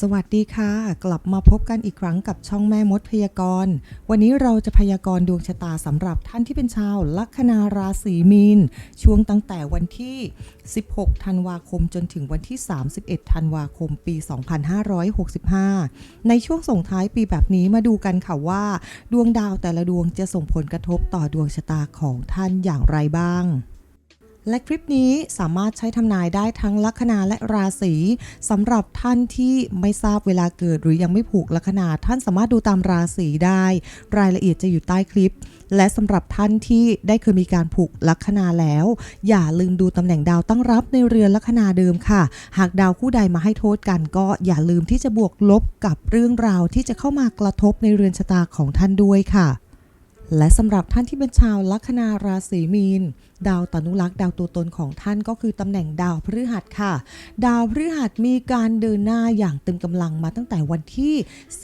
สวัสดีค่ะ กลับมาพบกันอีกครั้งกับช่องแม่มดพยากรณ์ วันนี้เราจะพยากรณ์ดวงชะตาสำหรับท่านที่เป็นชาวลัคนาราศีมีน ช่วงตั้งแต่วันที่ 16 ธันวาคมจนถึงวันที่ 31 ธันวาคมปี 2565 ในช่วงส่งท้ายปีแบบนี้มาดูกันค่ะว่า ดวงดาวแต่ละดวงจะส่งผลกระทบต่อดวงชะตาของท่านอย่างไรบ้าง และคลิปนี้สามารถใช้ทำนายได้ทั้งลัคนาและราศีสำหรับท่านที่ไม่ทราบเวลาเกิดหรือยังไม่ผูกลัคนาท่านสามารถดูตามราศีได้ รายละเอียดจะอยู่ใต้คลิป และสำหรับท่านที่ได้เคยมีการผูกลัคนาแล้ว อย่าลืมดูตำแหน่งดาวตั้งรับในเรือนลัคนาเดิมค่ะ หากดาวคู่ใดมาให้โทษกัน ก็อย่าลืมที่จะบวกลบกับเรื่องราวที่จะเข้ามากระทบในเรือนชะตาของท่านด้วยค่ะ และสำหรับท่านที่เป็นชาวลัคนาราศีมีน ดาวตนุรักษ์ดาวตัวตนของท่านก็คือตำแหน่งดาวพฤหัสค่ะ ดาวพฤหัสมีการเดินหน้าอย่างเต็มกำลังมาตั้งแต่วันที่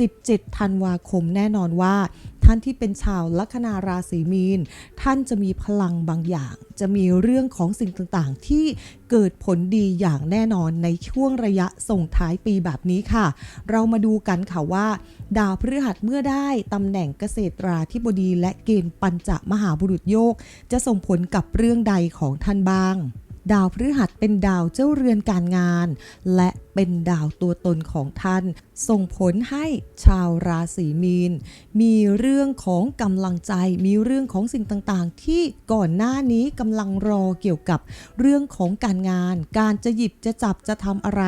17 ธันวาคมแน่นอนว่า ท่านที่เป็นชาวลัคนาราศีมีน ท่านจะมีพลังบางอย่าง จะมีเรื่องของสิ่งต่างๆ ที่เกิดผลดีอย่างแน่นอนในช่วงระยะส่งท้ายปีแบบนี้ค่ะ เรามาดูกันค่ะว่า ดาวพฤหัสเมื่อได้ตำแหน่งเกษตราธิบดีและเกณฑ์ปัญจมหาบุรุษโยก จะส่งผลกับเรื่องื่องใดของท่านบ้าง ดาวพฤหัสเป็นดาวเจ้าเรือนการงาน และเป็นดาวตัวตนของท่าน ส่งผลให้ชาวราศีมีน มีเรื่องของกำลังใจ มีเรื่องของสิ่งต่างๆ ที่ก่อนหน้านี้กำลังรอเกี่ยวกับเรื่องของการงาน การจะหยิบจะจับจะทำอะไร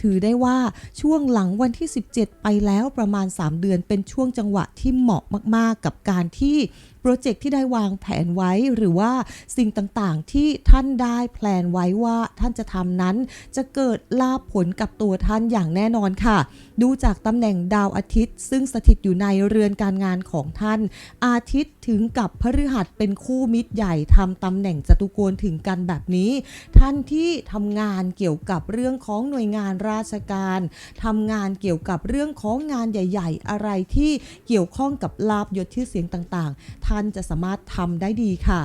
ถือได้ว่าช่วงหลังวันที่ 17 ไปแล้วประมาณ 3 เดือนเป็นช่วงจังหวะที่เหมาะมากๆ กับการที่ โปรเจกต์ที่ได้วางแผนไว้หรือว่าสิ่งต่างๆ ที่ท่านได้แพลนไว้ว่าท่านจะทำนั้น จะเกิดลาภผลกับตัวท่านอย่างแน่นอนค่ะ ดูจากตำแหน่งดาวอาทิตย์ ซึ่งสถิตอยู่ในเรือนการงานของท่าน อาทิตย์ถึงกับพฤหัสเป็นคู่มิตรใหญ่ทำตำแหน่งจตุโกณถึงกันแบบนี้ ท่านที่ทำงานเกี่ยวกับเรื่องของหน่วยงานราชการทำงานเกี่ยวกับเรื่องของงานใหญ่ ๆ อะไรที่เกี่ยวข้องกับลาบยศชื่อเสียงต่างๆท่านจะสามารถทำได้ดีค่ะ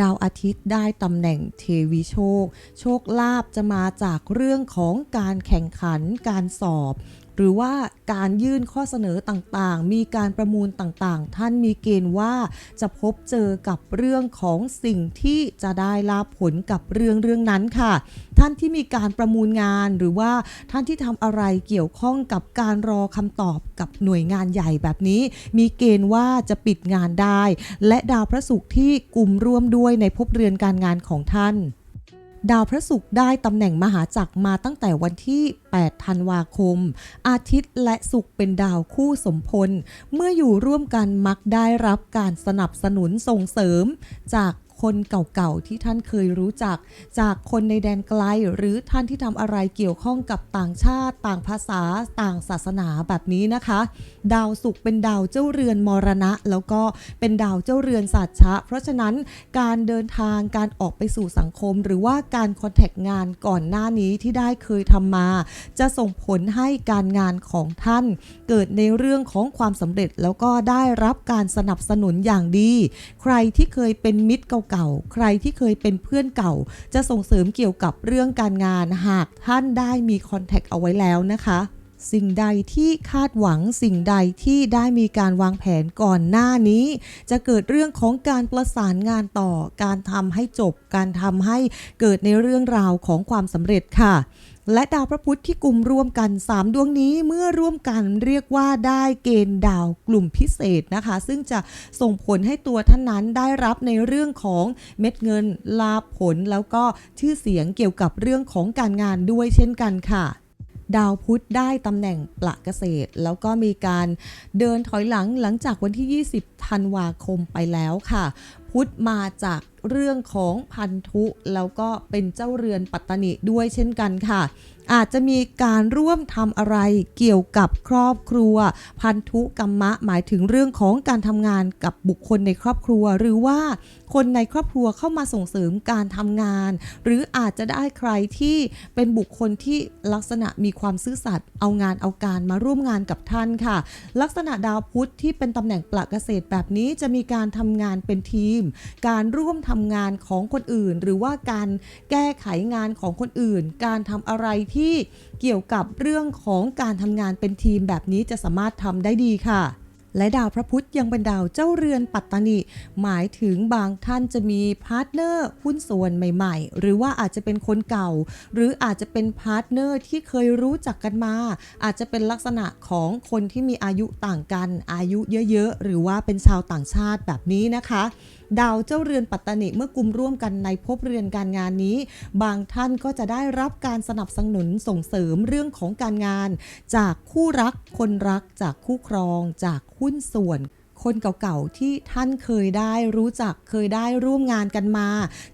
ดาวอาทิตย์ได้ตำแหน่งเทวีโชค โชคลาภจะมาจากเรื่องของการแข่งขัน การสอบ หรือว่าการยื่นข้อเสนอต่างๆ มีการประมูลต่างๆ ท่านมีเกณฑ์ว่าจะพบเจอกับเรื่องของสิ่งที่จะได้ลาภผลกับเรื่องเรื่องนั้นค่ะ ท่านที่มีการประมูลงานหรือว่าท่านที่ทำอะไรเกี่ยวข้องกับการรอคำตอบกับหน่วยงานใหญ่แบบนี้ มีเกณฑ์ว่าจะปิดงานได้ และดาวพระศุกร์ที่กลุ่มร่วมด้วยในภพเรือนการงานของท่าน ดาวพระศุกร์ได้ตำแหน่งมหาจักรมาตั้งแต่วันที่ 8 ธันวาคม อาทิตย์และศุกร์เป็นดาวคู่สมพล เมื่ออยู่ร่วมกันมักได้รับการสนับสนุนส่งเสริม จาก คนเก่าๆที่ท่านเคยรู้จัก จากคนในแดนไกล หรือท่านที่ทำอะไรเกี่ยวข้องกับต่างชาติ ต่างภาษา ต่างศาสนาแบบนี้นะคะ ดาวศุกร์เป็นดาวเจ้าเรือนมรณะ แล้วก็เป็นดาวเจ้าเรือนศาสตร์ชะ เพราะฉะนั้นการเดินทางการออกไปสู่สังคม หรือว่าการคอนแทคงานก่อนหน้านี้ที่ได้เคยทำมา จะส่งผลให้การงานของท่าน เกิดในเรื่องของความสำเร็จแล้วก็ได้รับการสนับสนุนอย่างดี ใครที่เคยเป็นมิตรเก่าๆใครที่เคยเป็นเพื่อนเก่า จะส่งเสริมเกี่ยวกับเรื่องการงานหากท่านได้มีคอนแทคเอาไว้แล้วนะคะสิ่งใดที่คาดหวังสิ่งใดที่ได้มีการวางแผนก่อนหน้านี้ จะเกิดเรื่องของการประสานงานต่อ การทำให้จบ การทำให้เกิดในเรื่องราวของความสำเร็จค่ะ และดาวพระพุธที่กลุ่มรวมกัน 3 ดวงนี้เมื่อร่วมกันเรียกว่าได้เกณฑ์ดาวกลุ่มพิเศษนะคะ ซึ่งจะส่งผลให้ตัวท่านนั้นได้รับในเรื่องของเม็ดเงินลาผลแล้วก็ชื่อเสียงเกี่ยวกับเรื่องของการงานด้วยเช่นกันค่ะดาวพุธได้ตำแหน่งปละเกษตร แล้วก็มีการเดินถอยหลังหลังจากวันที่ 20 ธันวาคมไปแล้วค่ะ พุธมาจาก เรื่องของพันธุ แล้วก็เป็นเจ้าเรือนปัตตนิด้วยเช่นกันค่ะ อาจจะมีการร่วมทำอะไรเกี่ยวกับครอบครัว พันธุกรรมะ หมายถึงเรื่องของการทำงานกับบุคคลในครอบครัว หรือว่าคนในครอบครัวเข้ามาส่งเสริมการทำงาน หรืออาจจะได้ใครที่เป็นบุคคลที่ลักษณะมีความซื่อสัตย์เอางานเอาการมาร่วมงานกับท่านค่ะ ลักษณะดาวพุธที่เป็นตำแหน่งปละเกษตรแบบนี้จะมีการทำงานเป็นทีม การร่วมทำงานของคนอื่น หรือว่าการแก้ไขงานของคนอื่น การทำอะไรที่ที่เกี่ยวกับเรื่องของการทำงานเป็นทีมแบบนี้จะสามารถทำได้ดีค่ะ และดาวพระพุธยังเป็นดาวเจ้าเรือนปัตตานีหมายถึงบางท่านจะมีพาร์ทเนอร์หุ้นส่วนใหม่ๆ หรือว่าอาจจะเป็นคนเก่า หรืออาจจะเป็นพาร์ทเนอร์ที่เคยรู้จักกันมา อาจจะเป็นลักษณะของคนที่มีอายุต่างกัน อายุเยอะๆ หรือว่าเป็นชาวต่างชาติแบบนี้นะคะดาวเจ้าเรือนปัตตานีเมื่อกลุ่มร่วมกันในภพเรือนการงานนี้ บางท่านก็จะได้รับการสนับสนุนส่งเสริมเรื่องของการงาน จากคู่รักคนรักจากคู่ครองจากหุ้นส่วนคนเก่าๆ ที่ท่านเคยได้รู้จักเคยได้ร่วมงานกันมา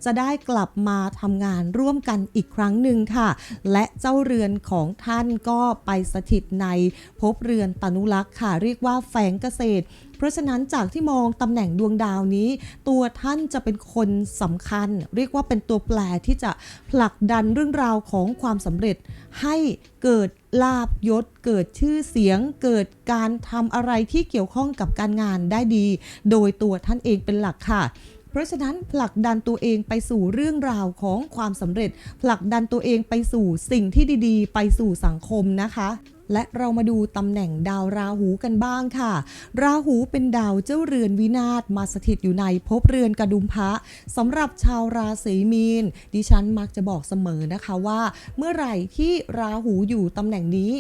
จะได้กลับมาทำงานร่วมกันอีกครั้งหนึ่งค่ะ และเจ้าเรือนของท่านก็ไปสถิตในภพเรือนตนุลักษ์ค่ะ เรียกว่าแฝงเกษตรเพราะฉะนั้นจากที่มองตำแหน่งดวงดาวนี้ ตัวท่านจะเป็นคนสำคัญ เรียกว่าเป็นตัวแปรที่จะผลักดันเรื่องราวของความสำเร็จ ให้เกิดลาบยศ เกิดชื่อเสียง เกิดการทำอะไรที่เกี่ยวข้องกับการงานได้ดี โดยตัวท่านเองเป็นหลักค่ะเพราะฉะนั้นผลักดันตัวเองไปสู่เรื่องราวของความสำเร็จ ผลักดันตัวเองไปสู่สิ่งที่ดีๆ ไปสู่สังคมนะคะ และเรามาดูตำแหน่งดาวราหูกันบ้างค่ะ ราหูเป็นดาวเจ้าเรือนวินาศมาสถิตอยู่ในภพเรือนกระดุมพระสำหรับชาวราศีมีน ดิฉันมักจะบอกเสมอนะคะว่า เมื่อไหร่ที่ราหูอยู่ตำแหน่งนี้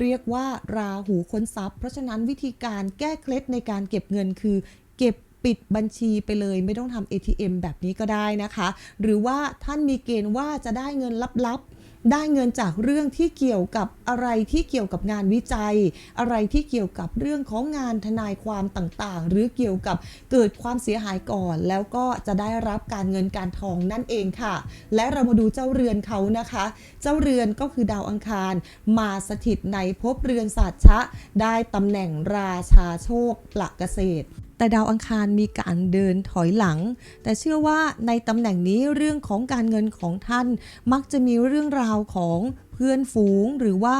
เรียกว่าราหูค้นทรัพย์ เพราะฉะนั้นวิธีการแก้เคล็ดในการเก็บเงินคือ เก็บปิดบัญชีไปเลยไม่ต้องทำ ATM แบบนี้ก็ได้นะคะ หรือว่าท่านมีเกณฑ์ว่าจะได้เงินลับๆ ได้เงินจากเรื่องที่เกี่ยวกับอะไรที่เกี่ยวกับงานวิจัย อะไรที่เกี่ยวกับเรื่องของงานทนายความต่างๆ หรือเกี่ยวกับเกิดความเสียหายก่อน แล้วก็จะได้รับการเงินการทองนั่นเองค่ะ และเรามาดูเจ้าเรือนเขานะคะ เจ้าเรือนก็คือดาวอังคาร มาสถิตในภพเรือนศาสตร์ชะ ได้ตำแหน่งราชาโชคปลักเกษตร แต่ดาวอังคารมีการเดินถอยหลัง แต่เชื่อว่าในตำแหน่งนี้เรื่องของการเงินของท่าน มักจะมีเรื่องราวของเพื่อนฝูงหรือว่า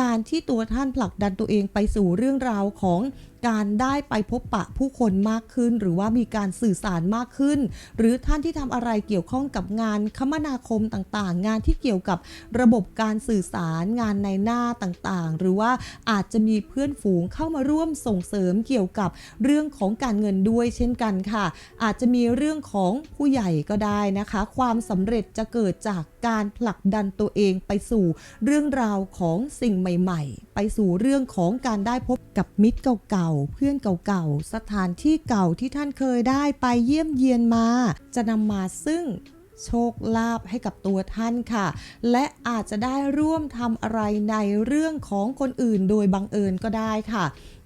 การที่ตัวท่านผลักดันตัวเองไปสู่เรื่องราวของ การได้ไปพบปะผู้คนมากขึ้น หรือว่ามีการสื่อสารมากขึ้น หรือท่านที่ทำอะไรเกี่ยวข้องกับงานคมนาคมต่างๆ งานที่เกี่ยวกับระบบการสื่อสารงานในหน้าต่างๆ หรือว่าอาจจะมีเพื่อนฝูงเข้ามาร่วมส่งเสริมเกี่ยวกับเรื่องของการเงินด้วยเช่นกันค่ะ อาจจะมีเรื่องของผู้ใหญ่ก็ได้นะคะ ความสำเร็จจะเกิดจากการผลักดันตัวเองไปสู่เรื่องราวของสิ่งใหม่ ๆ ไปสู่เรื่องของการได้พบกับมิตรเก่าเพื่อนเก่าๆ สถานที่เก่าที่ท่านเคยได้ไปเยี่ยมเยียนมา จะนำมาซึ่ง โชคลาภให้กับตัวท่านค่ะ และอาจจะได้ร่วมทำอะไรในเรื่องของคนอื่นโดยบังเอิญก็ได้ค่ะ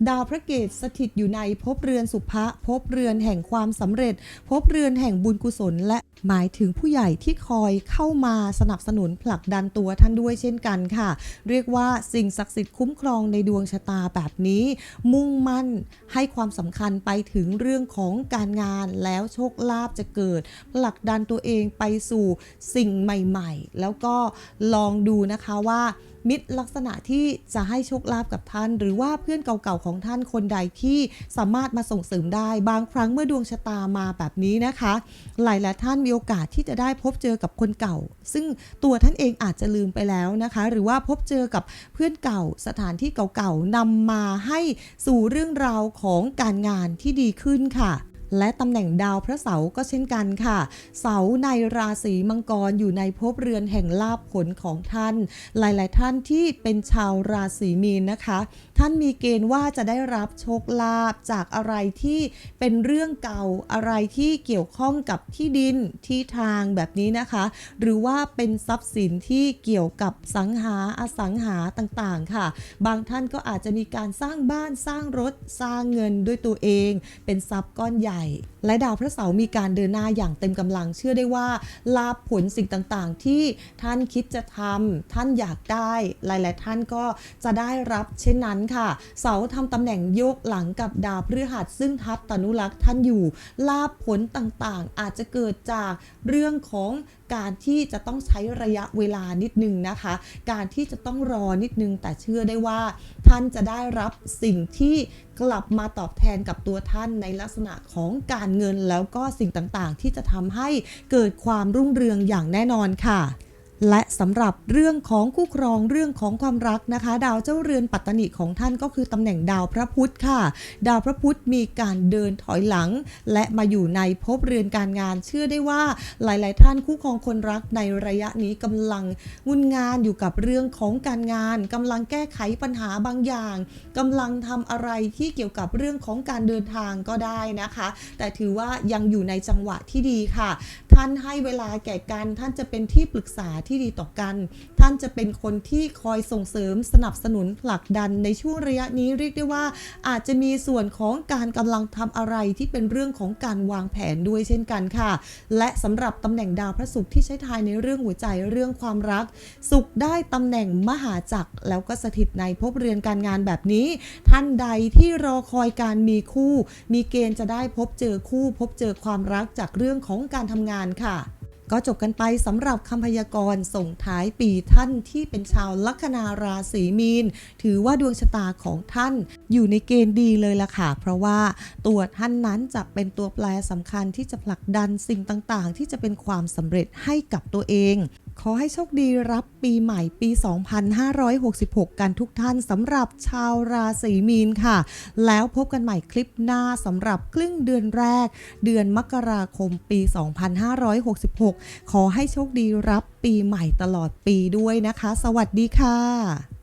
ดาวพระเกตสถิตอยู่ในภพเรือนสุภะภพเรือนแห่งความสำเร็จภพเรือนแห่งบุญกุศล และหมายถึงผู้ใหญ่ที่คอยเข้ามาสนับสนุนผลักดันตัวท่านด้วยเช่นกันค่ะ เรียกว่าสิ่งศักดิ์สิทธิ์คุ้มครองในดวงชะตาแบบนี้ มุ่งมั่นให้ความสำคัญไปถึงเรื่องของการงานแล้วโชคลาภจะเกิดผลักดันตัวเองไปสู่สิ่งใหม่ๆ แล้วก็ลองดูนะคะว่ามิตรลักษณะที่จะให้โชคลาภกับท่าน หรือว่าเพื่อนเก่าๆของท่านคนใดที่สามารถมาส่งเสริมได้ บางครั้งเมื่อดวงชะตามาแบบนี้นะคะ หลายๆท่านมีโอกาสที่จะได้พบเจอกับคนเก่า ซึ่งตัวท่านเองอาจจะลืมไปแล้วนะคะ หรือว่าพบเจอกับเพื่อนเก่าสถานที่เก่าๆนำมาให้สู่เรื่องราวของการงานที่ดีขึ้นค่ะ และตำแหน่งดาวพระเสาร์ก็เช่นกันค่ะ เสาในราศีมังกรอยู่ในภพเรือนแห่งลาภผลของท่าน หลาย ๆ ท่านที่เป็นชาวราศีมีนนะคะ ท่านมีเกณฑ์ว่าจะได้รับโชคลาภจากอะไรที่เป็นเรื่องเก่าอะไรที่เกี่ยวข้องกับที่ดินที่ทางแบบนี้นะคะ หรือว่าเป็นทรัพย์สินที่เกี่ยวกับสังหาอสังหาต่างๆค่ะ บางท่านก็อาจจะมีการสร้างบ้านสร้างรถสร้างเงินด้วยตัวเอง เป็นทรัพย์ก้อนใหญ่และดาวพระเสาร์มีการเดินหน้าอย่างเต็มกำลังเชื่อได้ว่า ลาภผลสิ่งต่างๆ ที่ท่านคิดจะทำท่านอยากได้หลายๆท่านก็จะได้รับเช่นนั้นค่ะ เสาร์ทำตำแหน่งโยกหลังกับดาวพฤหัสซึ่งทับตนุรักษ์ท่านอยู่ ลาภผลต่างๆ อาจจะเกิดจากเรื่องของการที่จะต้องใช้ระยะเวลานิดนึงนะคะ การที่จะต้องรอนิดนึงแต่เชื่อได้ว่า ท่านจะได้รับสิ่งที่ กลับมาตอบแทนกับตัวท่านในลักษณะของการเงินแล้วก็สิ่งต่างๆ ที่จะทำให้เกิดความรุ่งเรืองอย่างแน่นอนค่ะ และสำหรับเรื่องของคู่ครองเรื่องของความรักนะคะ ดาวเจ้าเรือนปัตตนิของท่านก็คือตำแหน่งดาวพระพุธค่ะ ดาวพระพุธมีการเดินถอยหลัง และมาอยู่ในภพเรือนการงาน เชื่อได้ว่าหลาย ๆ ท่านคู่ครองคนรักในระยะนี้กำลังงุนงานอยู่กับเรื่องของการงานกำลังแก้ไขปัญหาบางอย่างกำลังทำอะไรที่เกี่ยวกับเรื่องของการเดินทางก็ได้นะคะ แต่ถือว่ายังอยู่ในจังหวะที่ดีค่ะ ท่านให้เวลาแก่กัน ท่านจะเป็นที่ปรึกษาที่ดีต่อกัน ท่านจะเป็นคนที่คอยส่งเสริมสนับสนุนผลักดันในช่วงระยะนี้เรียกได้ว่า อาจจะมีส่วนของการกำลังทำอะไรที่เป็นเรื่องของการวางแผนด้วยเช่นกันค่ะ และสำหรับตำแหน่งดาวพระศุกร์ที่ใช้ทายในเรื่องหัวใจเรื่องความรัก สุขได้ตำแหน่งมหาจักรแล้วก็สถิตในภพเรือนการงานแบบนี้ ท่านใดที่รอคอยการมีคู่ มีเกณฑ์จะได้พบเจอคู่ พบเจอความรักจากเรื่องของการทำงานานค่ะ ก็จบกันไปสำหรับคำพยากรณ์ส่งท้ายปีท่านที่เป็นชาวลัคนาราศีมีน ถือว่าดวงชะตาของท่านอยู่ในเกณฑ์ดีเลยล่ะค่ะ เพราะว่าตัวท่านนั้นจะเป็นตัวแปรสำคัญที่จะผลักดันสิ่งต่างๆ ที่จะเป็นความสำเร็จให้กับตัวเอง ขอให้โชคดีรับปีใหม่ปี 2566 กันทุกท่านสำหรับชาวราศีมีนค่ะ แล้วพบกันใหม่คลิปหน้าสำหรับครึ่งเดือนแรก เดือนมกราคมปี 2566 ขอให้โชคดีรับปีใหม่ตลอดปีด้วยนะคะ สวัสดีค่ะ